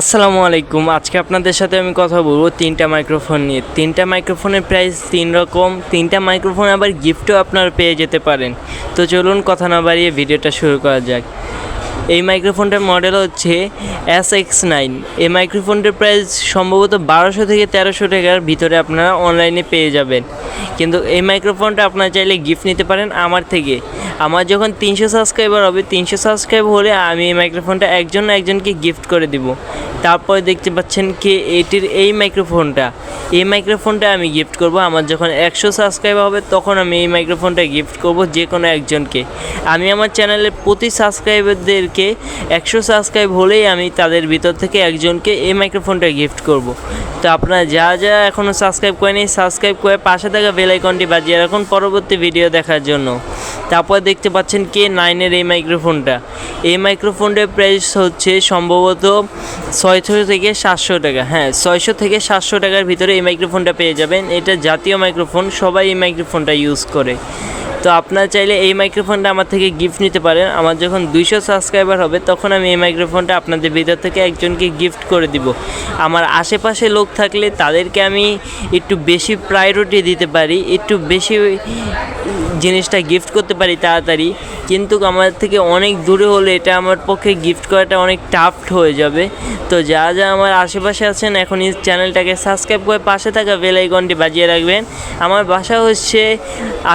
আসসালামু আলাইকুম। আজকে আপনাদের সাথে আমি কথা বলব তিনটা মাইক্রোফোন নিয়ে। তিনটা মাইক্রোফোনের প্রাইস তিন রকম। তিনটা মাইক্রোফোন আবার গিফটও আপনারা পেয়ে যেতে পারেন। তো চলুন কথা না বাড়িয়ে ভিডিওটা শুরু করা যাক। এই মাইক্রোফোনটার মডেল হচ্ছে এস এক্স নাইন এই মাইক্রোফোনটার প্রাইস সম্ভবত বারোশো থেকে তেরোশো টাকার ভিতরে আপনারা অনলাইনে পেয়ে যাবেন। কিন্তু এই মাইক্রোফোনটা আপনারা চাইলে গিফট নিতে পারেন আমার থেকে। আমার যখন তিনশো সাবস্ক্রাইবার হবে, তিনশো সাবস্ক্রাইব হলে আমি এই মাইক্রোফোনটা একজন একজনকে গিফট করে দিব। তারপরে দেখতে পাচ্ছেন কি, এটির এই মাইক্রোফোনটা এই মাইক্রোফোনটা আমি গিফট করব। আমার যখন একশো সাবস্ক্রাইব হবে, তখন আমি এই মাইক্রোফোনটা গিফট করব যে কোনো একজনকে। আমি আমার চ্যানেলের প্রতি সাবস্ক্রাইবারদেরকে একশো সাবস্ক্রাইব হলেই আমি তাদের ভিতর থেকে একজনকে এই মাইক্রোফোনটা গিফট করব। তো আপনারা যা যা এখনও সাবস্ক্রাইব করেনি সাবস্ক্রাইব করে পাশে থাকা বেল আইকনটি বাজিয়ে রাখুন পরবর্তী ভিডিও দেখার জন্য। তারপর দেখতে পাচ্ছেন কে নাইনের এই মাইক্রোফোনটা। এই মাইক্রোফোনটার প্রাইস হচ্ছে সম্ভবত ছয়শো থেকে সাতশো টাকা। হ্যাঁ ছয়শো থেকে সাতশো টাকার ভিতরে এই মাইক্রোফোনটা পেয়ে যাবেন। এটা জাতীয় মাইক্রোফোন, সবাই এই মাইক্রোফোনটা ইউজ করে। তো আপনারা চাইলে এই মাইক্রোফোনটা আমার থেকে গিফট নিতে পারেন। আমার যখন দুইশো সাবস্ক্রাইবার হবে, তখন আমি এই মাইক্রোফোনটা আপনাদের ভিতর থেকে একজনকে গিফট করে দিব। আমার আশেপাশে লোক থাকলে তাদেরকে আমি একটু বেশি প্রায়োরিটি দিতে পারি, একটু বেশি জিনিসটা গিফট করতে পারি তাড়াতাড়ি, কিন্তু আমার থেকে অনেক দূরে হলে এটা আমার পক্ষে গিফট করাটা অনেক টাফট হয়ে যাবে। তো যা যা আমার আশেপাশে আছেন, এখন এই চ্যানেলটাকে সাবস্ক্রাইব করে পাশে থাকা বেল আইকনটি বাজিয়ে রাখবেন। আমার বাসা হচ্ছে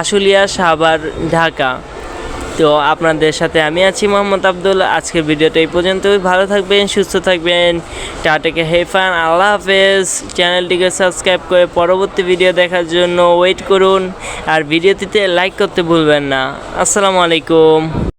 আশুলিয়া সাভার, ঢাকা। তো আপনাদের সাথে আমি আছি মোহাম্মদ আব্দুল। আজকের ভিডিওটা এই পর্যন্তই। ভালো থাকবেন, সুস্থ থাকবেন। টাটাকে হেফান আল্লাহ হাফেজ। চ্যানেলটিকে সাবস্ক্রাইব করে পরবর্তী ভিডিও দেখার জন্য ওয়েট করুন। আর ভিডিওটিতে লাইক করতে ভুলবেন না। আসসালামু আলাইকুম।